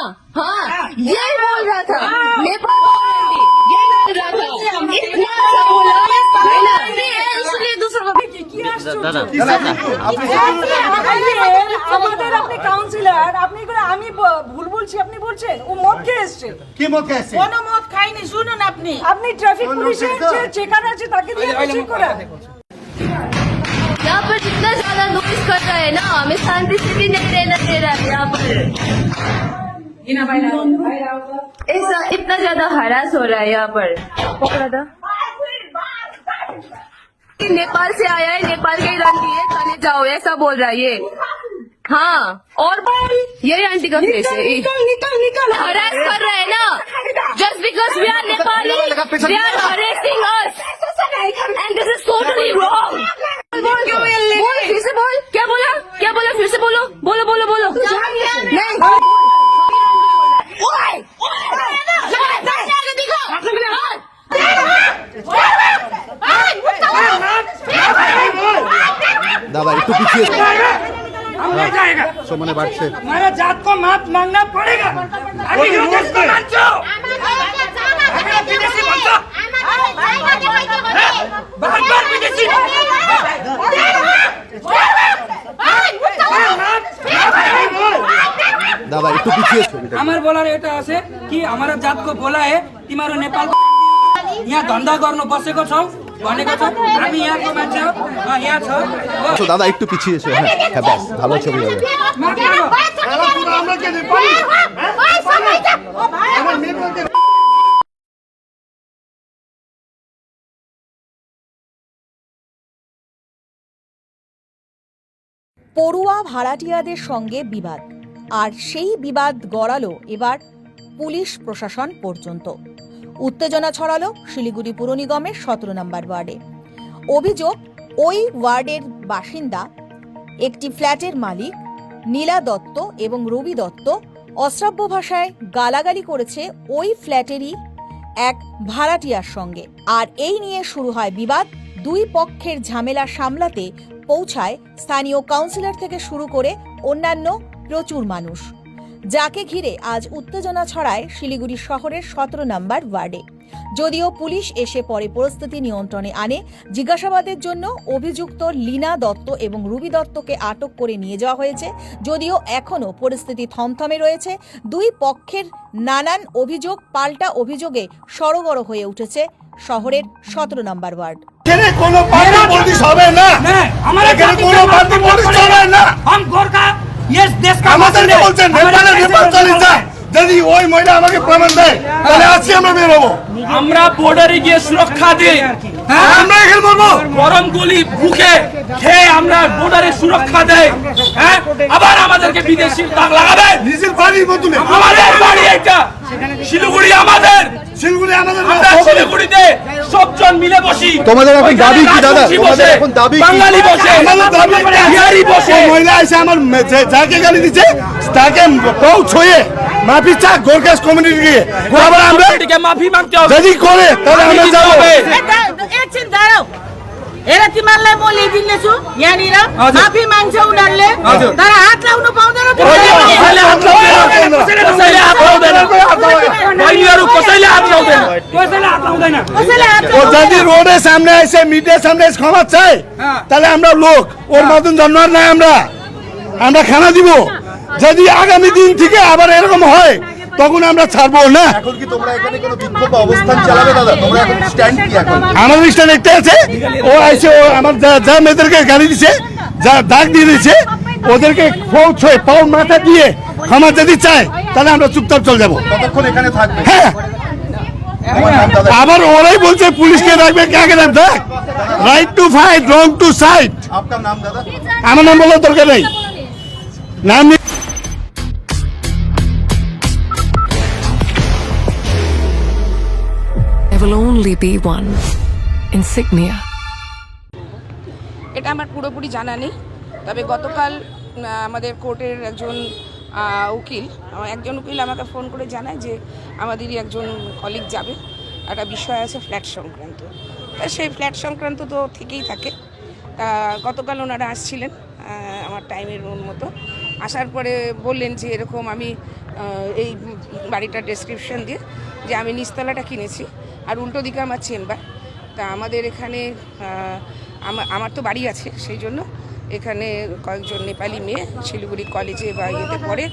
हाँ यही बोल रहा था नेपाल गवर्नमेंट भी यही बोल रहा था इतना अच्छा बोला माइनॉरिटी है इसलिए दूसरों को দাদা আমাদের আপনি কাউন্সিলর আপনি করে আমি ব- ভুল বলছি আপনি বলছেন ও মদ খেয়ে এসছে কি মত আছে কোনো মদ খাইনি শুনুন আপনি আপনি ট্রাফিক পুলিশের যে চেকার আছে তাকে দিয়ে চেক করা यहाँ पर जितना ज्यादा नोटिस कर रहा है ना हमें शांति से भी नहीं रहना दे रहा है यहाँ पर ऐसा इतना ज़्यादा हरास हो रहा है यहाँ पर पकड़ा था नेपाल से आया है नेपाल के ही रंग है चले जाओ ऐसा बोल रहा है ये हाँ और यही आंटी का फेस है हरास कर रहा है ना just because we are Nepali they are harassing us and this is totally wrong बोल बोल फिर से बोल क्या बोला क्या बोला फिर से बोलो बोलो बार विदेशी দাদা একটু পিছিয়ে ছবিটা हमार बोला रे এটা আছে कि हमारा जात को बोला है तिम्रो नेपाल यहाँ धन्दा गर्नु बसेको छौ আচ্ছা, দাদা একটু পিছিয়ে এসো হ্যাঁ হ্যাঁ ব্যাস ভালো ছবি হবে। পড়ুয়া ভাড়াটিয়াদের সঙ্গে বিবাদ। আর সেই বিবাদ গড়ালো এবার পুলিশ প্রশাসন পর্যন্ত। উত্তেজনা ছড়ালো শিলিগুড়ি পুর নিগমের সতেরো নম্বর ওয়ার্ডে। অভিযোগ, ওই ওয়ার্ডের বাসিন্দা একটি ফ্ল্যাটের মালিক, নীলা দত্ত এবং রবি দত্ত অশ্রাব্য ভাষায় গালাগালি করেছে ওই ফ্ল্যাটেরই এক ভাড়াটিয়ার সঙ্গে। আর এই নিয়ে শুরু হয় বিবাদ। দুই পক্ষের ঝামেলা সামলাতে পৌঁছায় স্থানীয় কাউন্সিলর থেকে শুরু করে অন্যান্য প্রচুর মানুষ। যাকে ঘিরে আজ উত্তেজনা ছড়ায় শিলিগুড়ি শহরের সতেরো নম্বর ওয়ার্ডে। যদিও পুলিশ এসে পরে পরিস্থিতি নিয়ন্ত্রণে আনে জিজ্ঞাসাবাদের জন্য অভিযুক্ত লীনা দত্ত এবং রুবি দত্তকে আটক করে নিয়ে যাওয়া হয়েছে। যদিও এখনও পরিস্থিতি থমথমে রয়েছে দুই পক্ষের নানান অভিযোগ পাল্টা অভিযোগে সরগড় হয়ে উঠেছে শহরের সতেরো নম্বর ওয়ার্ড। কোনো পার্টি হবে না। না ইয়েস দেশ কা আমাদেরকে বলছেন নেপালে নেপাল চলে যা যদি ওই মহিলা আমাকে প্রমাণ দেয় তাহলে আজকে আমরা বের হব। আমরা বর্ডারে গিয়ে সুরক্ষা দিই। হ্যাঁ, আমরা এখানে বলব গরম গুলি বুকে খেয়ে আমরা বর্ডারে সুরক্ষা দেয় হ্যাঁ? আবার আমাদেরকে বিদেশি দাগ লাগাবে নিজের বাড়ির বদলে। আমাদের বাড়ি এটা। শিলিগুড়ি আমাদের। শিলগুড়ি আমাদের আমরা শিলিগুড়িতে সবজন মিলে বসি। তোমাদের এখন দাবি কি দাদা? তোমাদের এখন দাবি কি? বাঙালি বসে। আমাদের দাবি বিহারি বসে। মহিলা এসে আমার যাকে গালি দিচ্ছে তাকে পৌ ছুঁয়ে মাফি চাক গোরখাস কমিউনিটিকে আবার আমরা মাফি মাগতে হবে। যদি করে তাহলে আমরা যাব। হবে। एकछिन दाँडाउ हेर तिमीहरूलाई म ल्याइदिनेछु यहाँनिर हजुर। माफी माग्छ उनीहरूले हजुर। तर हात लाउनु पाउँदैन कसैले हात लाउँदैन कसैले हात लाउँदैन बहिनीहरू कसैले हात लाउँदैन कसैले हात लाउँदैन कसैले हात ও যদি রোডের সামনে এসে মিডিয়ার সামনে এসে ক্ষমা চাই হ্যাঁ। তাহলে আমরা লোক ওর মতন জন্মার নাই আমরা আমরা খানা দিব যদি আগামী দিন থেকে আবার এরকম হয় তখন আমরা ছাড়বো না। এখন কি তোমরা এখানে কোনো বিক্ষোভ অবস্থান চালাবে দাদা? তোমরা এখন স্ট্যান্ড কি এখন? আমাদের স্ট্যান্ড একটা আছে। ও আইসে ও আমার যা যা মেয়েদেরকে গাড়ি দিছে যা দাগ দিয়ে দিয়েছে ওদেরকে ফৌ ছয় পাও মাথা দিয়ে ক্ষমা যদি চায় তাহলে আমরা চুপচাপ চলে যাব। কতক্ষণ এখানে থাকবে। হ্যাঁ। আবার ওরাই বলছে পুলিশকে রাখবে কাকে রাখ দেখ right to fight wrong to side আপনার নাম দাদা? আমার নাম বলার দরকার নেই। নাম will only be one. Insignia. এটা আমার পুরোপুরি জানা নেই। তবে গতকাল আমাদের কোর্টের একজন উকিল একজন উকিল আমাকে ফোন করে জানায় যে আমাদেরই একজন কলিগ যাবে। একটা বিষয় আছে ফ্ল্যাট সংক্রান্ত। তা সেই ফ্ল্যাট সংক্রান্ত তো থেকেই থাকে। তা গতকাল ওনারা আসছিলেন আমার টাইমের মতো। আসার পরে বললেন যে এরকম আমি এই বাড়িটার ডেসক্রিপশন দিয়ে যে আমি নিচতলাটা কিনেছি। আর উল্টো দিকে আমার চেম্বার। তা আমাদের এখানে আমার তো বাড়ি আছে, সেই জন্য এখানে কয়েকজন নেপালি মেয়ে শিলিগুড়ি কলেজে বা ইয়েতে পড়ে,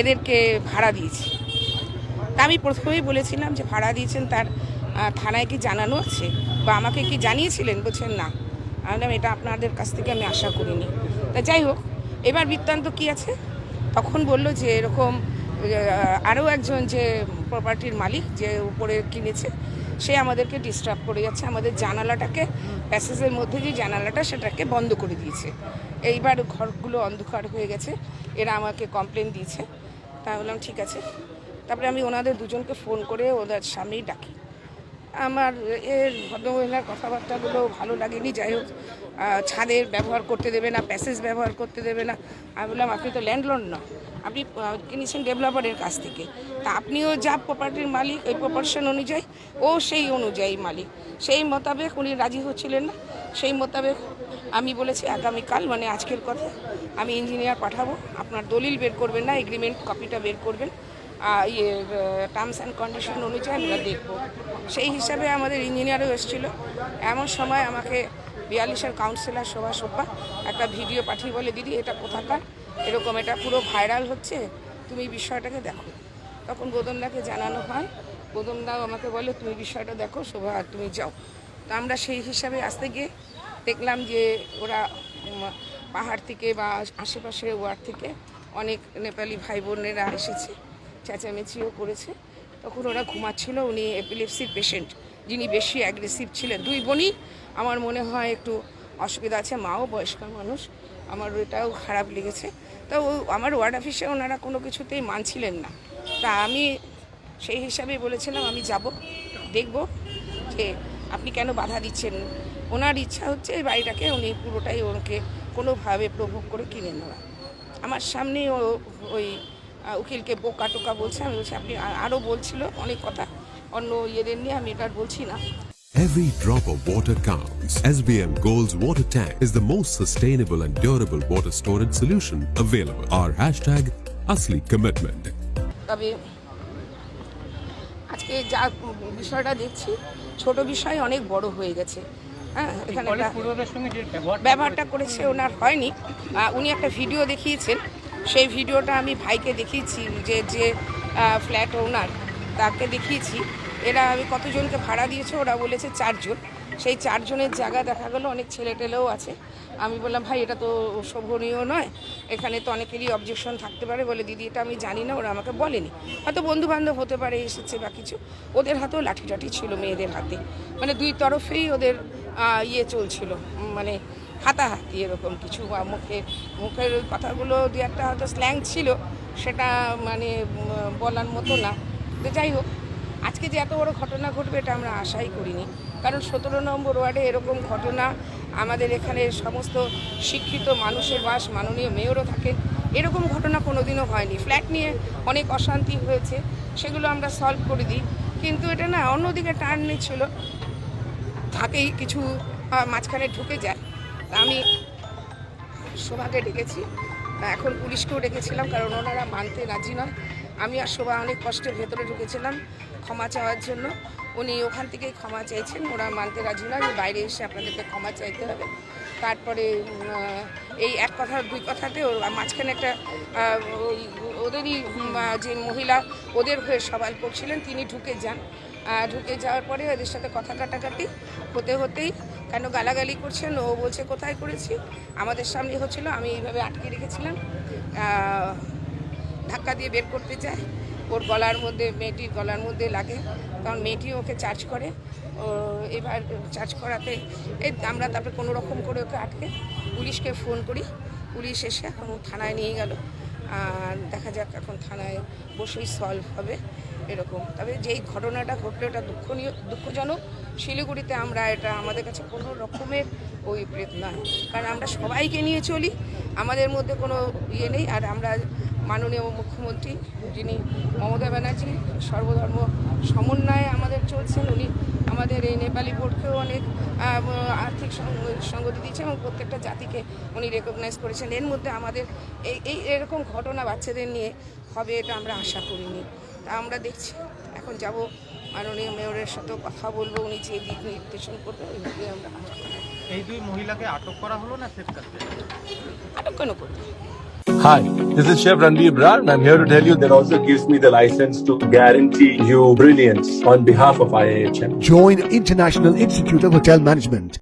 এদেরকে ভাড়া দিয়েছি। তা আমি প্রথমেই বলেছিলাম যে ভাড়া দিয়েছেন তার থানায় কি জানানো আছে? বা আমাকে কি জানিয়েছিলেন? বলছেন না। আমি এটা আপনাদের কাছ থেকে আমি আশা করিনি। তা যাই হোক, এবার বৃত্তান্ত কি আছে? তখন বলল যে এরকম আরও একজন যে প্রপার্টির মালিক যে উপরে কিনেছে সে আমাদেরকে ডিস্টার্ব করে যাচ্ছে, আমাদের জানালাটাকে, প্যাসেজের মধ্যে যে জানালাটা সেটাকে বন্ধ করে দিয়েছে। এইবার ঘরগুলো অন্ধকার হয়ে গেছে, এরা আমাকে কমপ্লেন দিয়েছে। তা বললাম, ঠিক আছে। তারপরে আমি ওনাদের দুজনকে ফোন করে ওদের সামনেই ডাকি। আমার এর ভদ্রমহিলার কথাবার্তাগুলো ভালো লাগেনি, যাই হোক ছাদের ব্যবহার করতে দেবে না, প্যাসেজ ব্যবহার করতে দেবে না। আমি বললাম, আপনি তো ল্যান্ডলর্ড না আপনি কিনেছেন ডেভেলপারের কাছ থেকে। তা আপনিও যা প্রপার্টির মালিক, ওই প্রপার্শন অনুযায়ী, ও সেই অনুযায়ী মালিক। সেই মোতাবেক উনি রাজি হচ্ছিলেন না। সেই মোতাবেক আমি বলেছি, আগামীকাল মানে আজকের কথা, আমি ইঞ্জিনিয়ার পাঠাবো। আপনার দলিল বের করবেন না এগ্রিমেন্ট কপিটা বের করবেন। ইয়ে টার্মস অ্যান্ড কন্ডিশন অনুযায়ী আমরা দেখব। সেই হিসাবে আমাদের ইঞ্জিনিয়ারও এসেছিল। এমন সময় আমাকে বিয়াল্লিশের কাউন্সিলর শোভা সোপা একটা ভিডিও পাঠিয়ে বলে, দিদি, এটা কোথাকার? এরকম এটা পুরো ভাইরাল হচ্ছে, তুমি বিষয়টাকে দেখো। তখন গোদনদাকে জানানো হয় গোদনদাও আমাকে বলে, তুমি বিষয়টা দেখো, শোভা, আর তুমি যাও। তো আমরা সেই হিসাবে আসতে গিয়ে দেখলাম যে ওরা পাহাড় থেকে বা আশেপাশের ওয়ার্ড থেকে অনেক নেপালি ভাই বোনেরা এসেছে, চেঁচামেচিও করেছে। তখন ওরা ঘুমাচ্ছিল, উনি এপিলেপসির পেশেন্ট যিনি বেশি অ্যাগ্রেসিভ ছিলেন। দুই বোনই, আমার মনে হয় একটু অসুবিধা আছে, মাও বয়স্ক মানুষ আমার এটাও খারাপ লেগেছে। তো আমার ওয়ার্ড অফিসে ওনারা কোনো কিছুতেই মানছিলেন না। তা আমি সেই হিসাবেই বলেছিলাম, আমি যাব, দেখব যে আপনি কেন বাধা দিচ্ছেন। ওনার ইচ্ছা হচ্ছে এই বাড়িটাকে উনি পুরোটাই ওনাকে কোনোভাবে প্রভোগ করে কিনে নেওয়া। আমার সামনে ও ওই উকিলকে বোকা টোকা বলছে, আমি বলছি, আপনি আরও বলছিল অনেক কথা। অন্য ইয়েদের নিয়ে আমি এটা বলছি না। Every drop of water counts. SBM Gold's water tank is the most sustainable and durable water storage solution available. Our hashtag Asli Commitment. তবে আজকে যা বিষয়টা দেখছি ছোট বিষয় অনেক বড় হয়ে গেছে হ্যাঁ এখানে একটা- ব্যবহারটা করেছে ওনার হয়নি উনি একটা ভিডিও দেখিয়েছেন সেই ভিডিওটা আমি ভাইকে দেখিয়েছি যে যে ফ্ল্যাট ওনার তাকে দেখিয়েছি এরা আমি কতজনকে ভাড়া দিয়েছে ওরা বলেছে চারজন। সেই চারজনের জায়গা দেখা গেলো, অনেক ছেলে টেলেও আছে। আমি বললাম, ভাই, এটা তো শোভনীয় নয়। এখানে তো অনেকেরই অবজেকশন থাকতে পারে বলে, দিদি, এটা আমি জানি না, ওরা আমাকে বলেনি। হয়তো বন্ধু বান্ধব হতে পারে, এসেছে বা কিছু। ওদের হাতেও লাঠি টাঠি ছিল মেয়েদের হাতে। মানে দুই তরফেই ওদের ইয়ে চলছিল। মানে হাতাহাতি এরকম কিছু বা মুখে, মুখের কথাগুলো দু একটা হয়তো স্ল্যাং ছিল, সেটা মানে বলার মতো না। যাই হোক আজকে যে এত বড় ঘটনা ঘটবে এটা আমরা আশাই করিনি। কারণ সতেরো নম্বর ওয়ার্ডে এরকম ঘটনা আমাদের এখানে সমস্ত শিক্ষিত মানুষের বাস মাননীয় মেয়রও থাকেন। এরকম ঘটনা কোনোদিনও হয়নি। ফ্ল্যাট নিয়ে অনেক অশান্তি হয়েছে, সেগুলো আমরা সলভ করে দিই। কিন্তু এটা না অন্যদিকে টার্ন নিচ্ছিল। থাকেই কিছু মাঝখানে ঢুকে যায়। আমি শোভাকে ডেকেছি। এখন পুলিশকেও ডেকেছিলাম, কারণ ওনারা মানতে রাজি নয়। আমি আর শোভা অনেক কষ্টের ভেতরে ঢুকেছিলাম ক্ষমা চাওয়ার জন্য। উনি ওখান থেকেই ক্ষমা চাইছেন ওরা মানতে রাজি নয় যে বাইরে এসে আপনাদেরকে ক্ষমা চাইতে হবে। তারপরে এই এক কথা দুই কথাতে মাঝখানে একটা ওই ওদেরই যে মহিলা ওদের হয়ে সবাই করছিলেন, তিনি ঢুকে যান। ঢুকে যাওয়ার পরে ওদের সাথে কথা কাটাকাটি হতে হতেই কেন গালাগালি করছেন, ও বলছে, কোথায় করেছি? আমাদের সামনে হচ্ছিল, আমি এইভাবে আটকে রেখেছিলাম। ধাক্কা দিয়ে বের করতে চায়। ওর গলার মধ্যে, মেয়েটির গলার মধ্যে লাগে। কারণ মেয়েটি ওকে চার্জ করে। ও এবার চার্জ করাতে, এই আমরা তারপরে কোনো রকম করে ওকে আটকে পুলিশকে ফোন করি। পুলিশ এসে এখন থানায় নিয়ে গেল। আর দেখা যাক এখন থানায় বসেই সলভ হবে এরকম। তবে যেই ঘটনাটা ঘটলো, এটা দুঃখনীয়, দুঃখজনক। শিলিগুড়িতে আমরা এটা আমাদের কাছে কোনো রকমের ওই প্রেত নয় কারণ আমরা সবাইকে নিয়ে চলি। আমাদের মধ্যে কোনো ইয়ে নেই। আর আমরা মাননীয় মুখ্যমন্ত্রী যিনি মমতা ব্যানার্জি সর্বধর্ম সমন্বয়ে আমাদের চলছেন। উনি আমাদের এই নেপালি বোর্ডকেও অনেক আর্থিক সঙ্গতি দিচ্ছেন এবং প্রত্যেকটা জাতিকে উনি রেকগনাইজ করেছেন। এর মধ্যে আমাদের এই এই এরকম ঘটনা বাচ্চাদের নিয়ে হবে এটা আমরা আশা করিনি। তা আমরা দেখছি। এখন যাব মাননীয় মেয়রের সাথেও কথা বলব উনি যে দিক নির্দেশন করবেন ওই দিকে আমরা কাজ করব এই দুই মহিলাকে আটক করা হলো না আটক কেন করবে? Hi, this is Chef Ranveer Brar and I'm here to tell you that also gives me the license to guarantee you brilliance on behalf of IAHM. Join International Institute of Hotel Management.